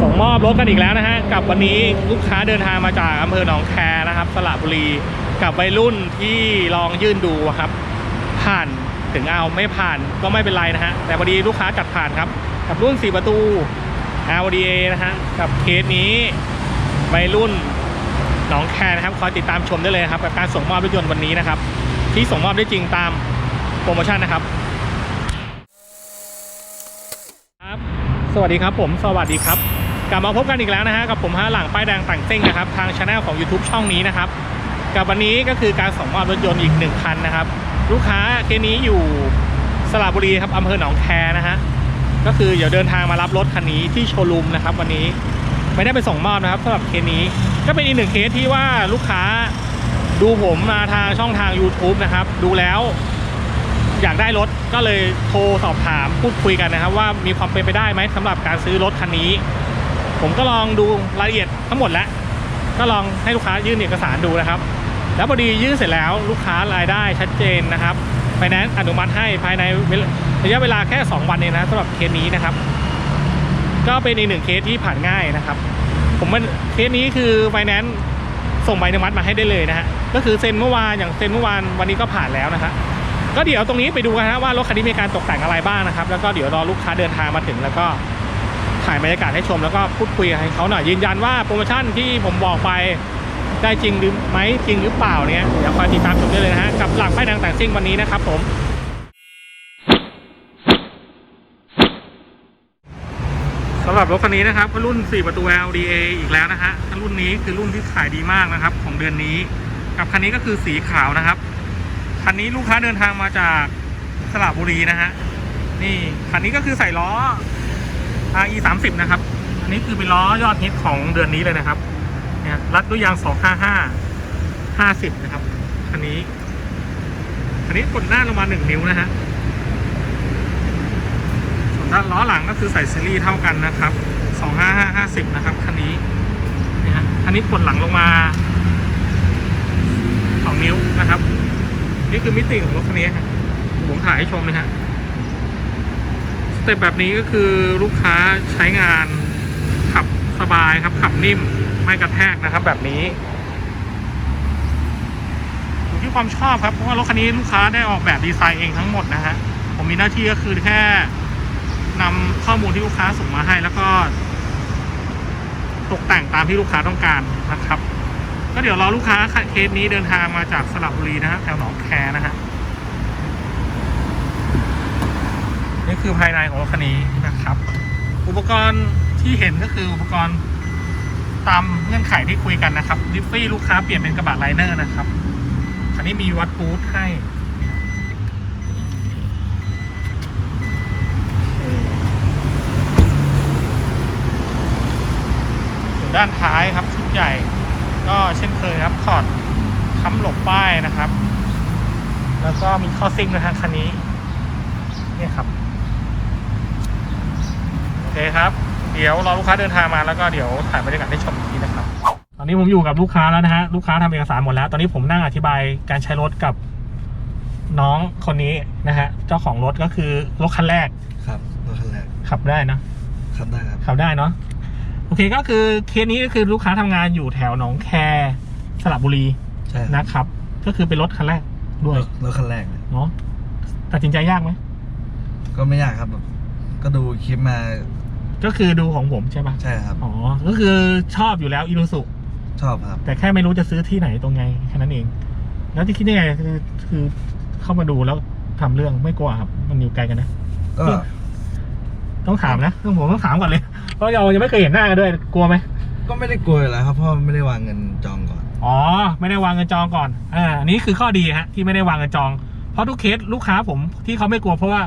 ส่งมอบรถกันอีกแล้วนะฮะกับวันนี้ลูกค้าเดินทางมาจากอำเภอหนองแคนะครับสระบุรีกับวัยรุ่นที่ลองยื่นดูครับ ผ่านถึงเอาไม่ผ่านก็ไม่เป็นไรนะฮะแต่พอดีลูกค้าจัดผ่านครับ กับรุ่น 4 ประตู LDA นะฮะกับเคสนี้วัยรุ่นหนองแคนะครับคอยติดตามชมได้เลยครับกับการส่งมอบรถยนต์วันนี้นะครับ ที่ส่งมอบได้จริงตามโปรโมชั่นนะครับครับ สวัสดีครับผม สวัสดีครับ กลับมาพบกันอีกแล้วนะฮะกับผมฮะหลังป้ายแดงต่างซิ่งนะครับทางช anel ของ YouTube ช่องนี้นะครับกับวันนี้ก็คือการส่งมอบรถยนต์อีกหนึ่งคันนะครับ ลูกค้าเคสนี้อยู่สระบุรีครับอำเภอหนองแคนะฮะก็คือเดี๋ยวเดินทางมารับรถคันนี้ที่โชว์รูมนะครับ วันนี้ไม่ได้ไปส่งมอบนะครับสำหรับเคสนี้ก็เป็นอีกหนึ่งเคสที่ว่าลูกค้าดูผมมาทางช่องทาง YouTube นะครับ ดูแล้ว อยากได้รถก็เลยโทรสอบถามพูดคุยกันนะครับ ว่ามีความเป็นไปได้ไหมสำหรับการซื้อรถคันนี้ ผมก็ลองดูรายละเอียดทั้งหมดแล้ว ก็ลองให้ลูกค้ายื่นเอกสารดูนะครับ แล้วพอดียื่นเสร็จแล้วลูกค้ารายได้ชัดเจนนะครับไฟแนนซ์อนุมัติให้ภายในระยะเวลาแค่ 2 วันเองนะสำหรับเคสนี้นะครับ ก็เป็นอีกหนึ่งเคสที่ผ่านง่ายนะครับ ผมเคสนี้คือไฟแนนซ์ส่งใบอนุมัติมาให้ได้เลยนะฮะก็คือเซ็นเมื่อวานอย่างเซ็นเมื่อวานวันนี้ก็ผ่านแล้วนะฮะก็เดี๋ยวตรงนี้ไปดูกันนะว่ารถคันนี้มีการตกแต่งอะไรบ้างนะครับ แล้วก็เดี๋ยวรอลูกค้าเดินทางมาถึงแล้วก็ ถ่ายบรรยากาศให้ชมแล้วก็พูดคุยให้เขาหน่อยยืนยันว่าโปรโมชั่นที่ผมบอกไปได้จริงหรือไหมจริงหรือเปล่าเนี่ยเดี๋ยวคอยติดตามชมได้เลยนะฮะกับหลักป้ายแดงแต่งซิ่งวันนี้นะครับผมสำหรับรถคันนี้นะครับก็รุ่น 4 ประตู LDA อีกแล้วนะฮะรุ่นนี้คือรุ่นที่ขายดีมากนะครับ ของเดือนนี้ กับคันนี้ก็คือสีขาวนะครับคันนี้ลูกค้าเดินทางมาจากสระบุรีนะฮะนี่คันนี้ก็คือใส่ล้อ RE 3 0นะครับ อันนี้คือเป็นล้อยอดฮิตของเดือนนี้เลยนะครับ เนี่ยรัดด้วยยาง 255 50 นะครับคันนี้คันนี้กดหน้าลงมา 1 นิ้วนะฮะ ส่วนด้านล้อหลังก็คือใส่ซีรีส์เท่ากันนะครับ 255 50 นะครับ คันนี้นี่ฮะคันนี้กดหลังลงมา 2 นิ้วนะครับ นี่คือมิติของรถคันนี้ครับผมถ่ายให้ชมนะฮะ เต็ปแบบนี้ก็คือลูกค้าใช้งานขับสบายครับ ขับนิ่มไม่กระแทกนะครับ แบบนี้อยู่ที่ความชอบครับเพราะว่ารถคันนี้ลูกค้าได้ออกแบบดีไซน์เองทั้งหมดนะฮะผมมีหน้าที่ก็คือแค่นำข้อมูลที่ลูกค้าส่งมาให้แล้วก็ ตกแต่งตามที่ลูกค้าต้องการนะครับ ก็เดี๋ยวรอลูกค้าเคสนี้เดินทางมาจากสระบุรีนะฮะแถวหนองแคนะฮะ นี่คือภายในของรถคันนี้นะครับ อุปกรณ์ที่เห็นก็คืออุปกรณ์ตามเงื่อนไขที่คุยกันนะครับดิฟฟี่ลูกค้าเปลี่ยนเป็นกระบะไลเนอร์นะครับคันนี้มีวัดบูทให้ด้านท้ายครับชุดใหญ่ ก็เช่นเคยครับถอดค้ำหลบป้ายนะครับ แล้วก็มีข้อซิ่งนะทางคันนี้เนี่ยครับ คครับ เดี๋ยวรอลูกค้าเดินทางมาแล้วก็เดี๋ยวถ่ายบรรยากาศให้ชมอีกทีนะครับ ตอนนี้ผมอยู่กับลูกค้าแล้วนะฮะ ลูกค้าทำเอกสารหมดแล้ว ตอนนี้ผมนั่งอธิบายการใช้รถกับน้องคนนี้นะฮะ เจ้าของรถก็คือรถคันแรก ครับรถคันแรก ขับได้นะ ขับได้ครับ ขับได้เนาะ โอเคก็คือเคสนี้ก็คือลูกค้าทำงานอยู่แถวหนองแคสระบุรีใช่ครับนะครับ ก็คือเป็นรถคันแรกด้วย รถรถคันแรกเลยเนาะตัดสินใจยากไหม ก็ไม่ยากครับแบบก็ดูคลิปมา ก็คือดูของผมใช่ปะใช่ครับ อ๋อ ก็คือชอบอยู่แล้วอินุสุชอบครับ แต่แค่ไม่รู้จะซื้อที่ไหนตรงไงแค่นั้นเอง แล้วที่คิดยังไงคือคือเข้ามาดูแล้วทำเรื่องไม่กลัวครับ มันอยู่ไกลกันนะก็ต้องถามนะต้องผมต้องถามก่อนเลย เพราะเรายังไม่เคยเห็นหน้ากันด้วยกลัวไหมก็ไม่ได้กลัวอยู่แล้วครับเพราะไม่ได้วางเงินจองก่อน อ๋อ ไม่ได้วางเงินจองก่อนอ่าอันนี้คือข้อดีฮะที่ไม่ได้วางเงินจอง เพราะทุกเคสลูกค้าผมที่เขาไม่กลัวเพราะว่า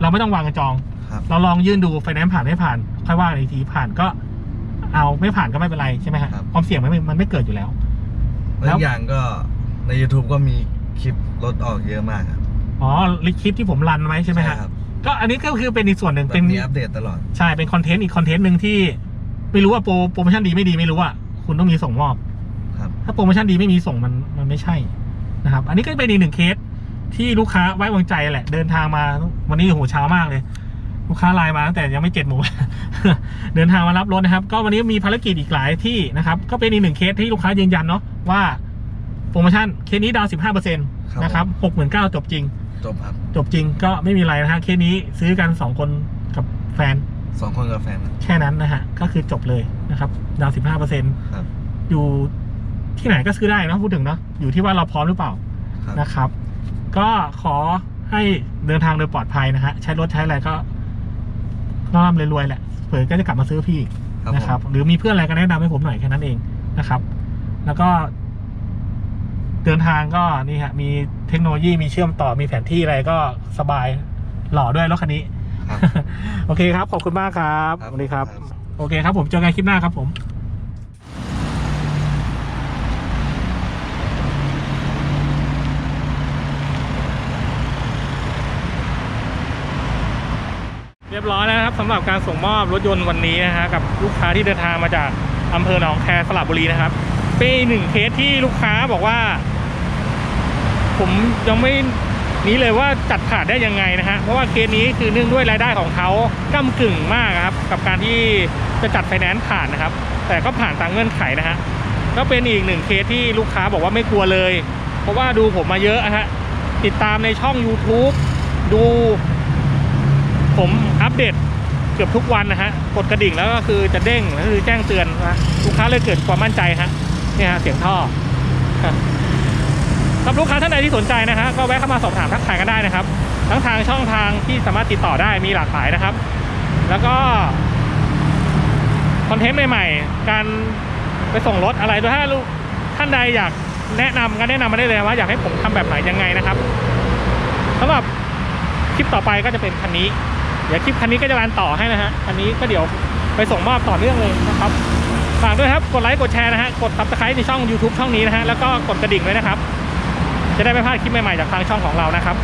เราไม่ต้องวางเงินจอง ครับ เราลองยื่นดูไฟแนนซ์ผ่านไม่ผ่าน ค่อยว่ากันอีกทีผ่านก็ เอาไม่ผ่านก็ไม่เป็นไรใช่ไหมฮะครับ ความเสี่ยงมันไม่มันไม่เกิดอยู่แล้ว แล้แล้ววอย่างก็ใน YouTube ก็มีคลิปรถออกเยอะมากครับอ๋อคลิปที่ผมรันไว้ใช่ไหมฮะครับก็อันนี้ก็คือเป็นอีกส่วนหนึ่งแบเป็นบมีอัปเดตตลอด ใช่ เป็นคอนเทนต์อีกคอนเทนต์หนึ่งที่ไม่รู้ว่าโปรโปรโมชั่นดีไม่ดีไม่รู้อะคุณต้องมีส่งมอบ ครับ ถ้าโปรโมชั่นดีไม่มีส่งมันมันไม่ใช่นะครับ อันนี้ก็เป็นอีกหนึ่งเคส ที่ลูกค้าไว้วางใจแหละ เดินทางมาวันนี้โอ้โหเช้ามากเลย ลูกค้าไลน์มาตั้งแต่ยังไม่เจ็ดโมงเดินทางมารับรถนะครับ ก็วันนี้มีภารกิจอีกหลายที่นะครับ ก็เป็นอีกหนึ่งเคสที่ลูกค้ายืนยันเนาะว่าโปรโมชั่นเคสนี้ดาวสิบห้าเปอร์เซ็นต์นะครับหกหมื่นเก้าจบจริง จบครับจบจริงก็ไม่มีอะไรนะฮะเคสนี้ซื้อกันสองคนกับแฟนสองคนกับแฟนแค่นั้นนะฮะก็คือจบเลยนะครับ ดาวสิบห้าเปอร์เซ็นต์ครับอยู่ที่ไหนก็ซื้อได้เนอะพูดถึงเนาะอยู่ที่ว่าเราพร้อมหรือเปล่าครับนะครับ ก็ขอให้เดินทางโดยปลอดภัยนะฮะ ใช้รถใช้อะไรก็ร่ำรวยๆแหละเผื่อก็จะกลับมาซื้อพี่อีกครับนะครับผมหรือมีเพื่อนอะไรก็แนะนำให้ผมหน่อยแค่นั้นเองนะครับ แล้วก็เดินทางก็นี่ฮะมีเทคโนโลยีมีเชื่อมต่อมีแผนที่อะไรก็สบายหล่อด้วยรถคันนี้ครับโอเคครับ ขอบคุณมากครับครับสวัสดีครับครับ โอเคครับผมเจอกันคลิปหน้าครับผม เรียบร้อยแล้วนะครับสำหรับการส่งมอบรถยนต์วันนี้นะฮะกับลูกค้าที่เดินทางมาจากอำเภอหนองแคสระบุรีนะครับเป็นหนึ่งเคสที่ลูกค้าบอกว่า ผมยังไม่นี้เลยว่าจัดขาดได้ยังไงนะฮะเพราะว่าเคสนี้คือเนื่องด้วยรายได้ของเขาก้ากึ่งมากครับ กับการที่จะจัดไฟแนนซ์ผ่านนะครับ แต่ก็ผ่านตามเงื่อนไขนะฮะก็เป็นอีกหนึ่งเคสที่ลูกค้าบอกว่าไม่กลัวเลย เพราะว่าดูผมมาเยอะนะฮะติดตามในช่อง YouTube ดู ผมอัปเดตเกือบทุกวันนะฮะกดกระดิ่งแล้วก็คือจะเด้งก็คือแจ้งเตือนนะลูกค้าเลยเกิดความมั่นใจฮะเนี่ยฮะเสียงท่อครับสำหรับลูกค้าท่านใดที่สนใจนะฮะก็แวะเข้ามาสอบถามทักทายกันได้นะครับ ทั้งทางช่องทางที่สามารถติดต่อได้มีหลากหลายนะครับ แล้วก็คอนเทนต์ใหม่ๆ การไปส่งรถอะไรด้วยถ้าลูกท่านใดอยากแนะนำก็แนะนำมาได้เลยว่าอยากให้ผมทำแบบไหนยังไงนะครับสำหรับคลิปต่อไปก็จะเป็นคันนี้ เดี๋ยวคลิปคันนี้ก็จะรันต่อให้นะฮะคันนี้ก็เดี๋ยวไปส่งมอบต่อเนื่องเลยนะครับฝากด้วยครับกดไลค์กดแชร์นะฮะกดซับสไครต์ในช่อง YouTube ช่องนี้นะฮะแล้วก็กดกระดิ่งไว้นะครับ จะได้ไม่พลาดคลิปใหม่ๆจากทางช่องของเรานะครับ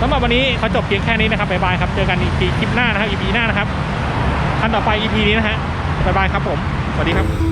สำหรับวันนี้เขาจบเพียงแค่นี้นะครับบ๊ายบายครับ เจอกัน EP คลิปหน้านะครับ EP หน้านะครับคันต่อไป EP นี้นะฮะบ๊ายบายครับผมสวัสดีครับ